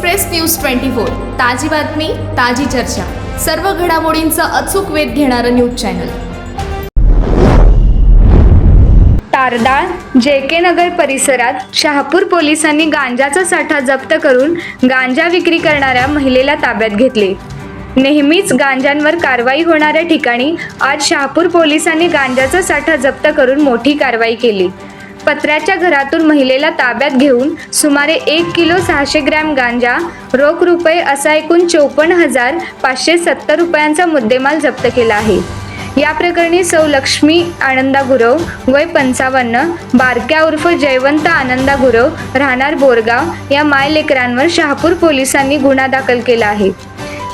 Express news twenty four. ताजी बातमी ताजी चर्चा. सर्व घडामोडींचा अचूक वेध घेणारं न्यूज चॅनल. तारदाळ जे के नगर परिसरात शहापूर पोलिसांनी गांजाचा साठा जप्त करून गांजा विक्री करणाऱ्या महिलेला ताब्यात घेतले. नेहमीच गांजांवर कारवाई होणाऱ्या ठिकाणी आज शहापूर पोलिसांनी गांजाचा साठा जप्त करून मोठी कारवाई केली. पत्र्याच्या घरातून महिलेला ताब्यात घेऊन सुमारे एक किलो सहाशे ग्रॅम गांजा रोख रुपये असा एकूण चौपन्न हजार पाचशे सत्तर रुपयांचा मुद्देमाल जप्त केला आहे. या प्रकरणी सौ लक्ष्मी आनंदा गुरव वय पंचावन्न बारक्या उर्फ जयवंत आनंदा गुरव राहणार बोरगाव या मायलेकरांवर शहापूर पोलिसांनी गुन्हा दाखल केला आहे.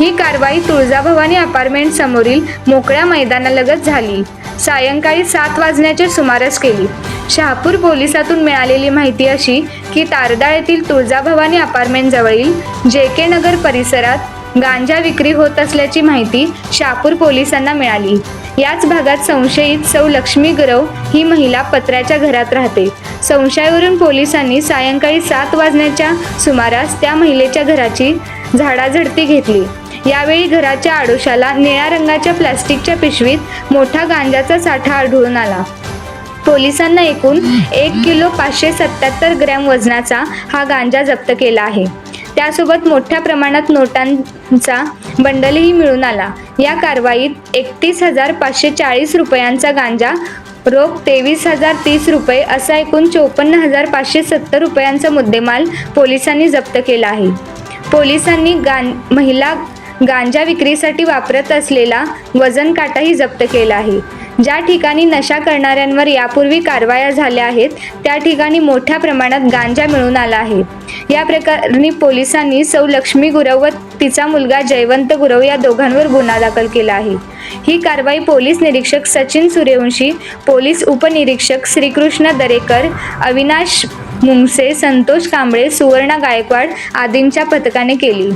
ही कारवाई तुळजाभवानी अपार्टमेंट समोरील मोकळ्या मैदानालगत झाली. सायंकाळी सात वाजण्याच्या सुमारास केली. शहापूर पोलिसातून मिळालेली माहिती अशी की तारदाळ येथील तुळजाभवानी अपार्टमेंट जवळील जे के नगर परिसरात गांजा विक्री होत असल्याची माहिती शहापूर पोलिसांना मिळाली. याच भागात संशयित सौ लक्ष्मी गुरव ही महिला पत्र्याच्या घरात राहते. संशयावरून पोलिसांनी सायंकाळी सात वाजण्याच्या सुमारास त्या महिलेच्या घराची झाडाझडती घेतली. यावेळी घराच्या आडोशाला निळ्या रंगाच्या प्लास्टिकच्या पिशवीत मोठा गांजाचा साठा आढळून आला. पोलिसांना एकूण एक किलो पाचशे सत्याहत्तर ग्रॅम वजनाचा हा गांजा जप्त केला आहे. त्यासोबत मोठ्या प्रमाणात नोटांचा बंडलही मिळून आला. या कारवाईत एकतीस हजार पाचशे चाळीस रुपयांचा गांजा रोख तेवीस हजार तीस रुपये असा एकूण चोपन्न हजार पाचशे सत्तर रुपयांचा मुद्देमाल पोलिसांनी जप्त केला आहे. पोलिसांनी गां महिला गांजा विक्रीसाठी वापरत असलेला वजन काटाही जप्त केला आहे. ज्या ठिकाणी नशा करणाऱ्यांवर यापूर्वी कारवाया झाल्या आहेत त्या ठिकाणी मोठ्या प्रमाणात गांजा मिळून आला आहे. या प्रकरणी पोलिसांनी सौ लक्ष्मी गुरव व तिचा मुलगा जयवंत गुरव या दोघांवर गुन्हा दाखल केला आहे. ही कारवाई पोलीस निरीक्षक सचिन सूर्यवंशी पोलीस उपनिरीक्षक श्रीकृष्ण दरेकर अविनाश मुंगसे संतोष कांबळे सुवर्णा गायकवाड आदींच्या पथकाने केली.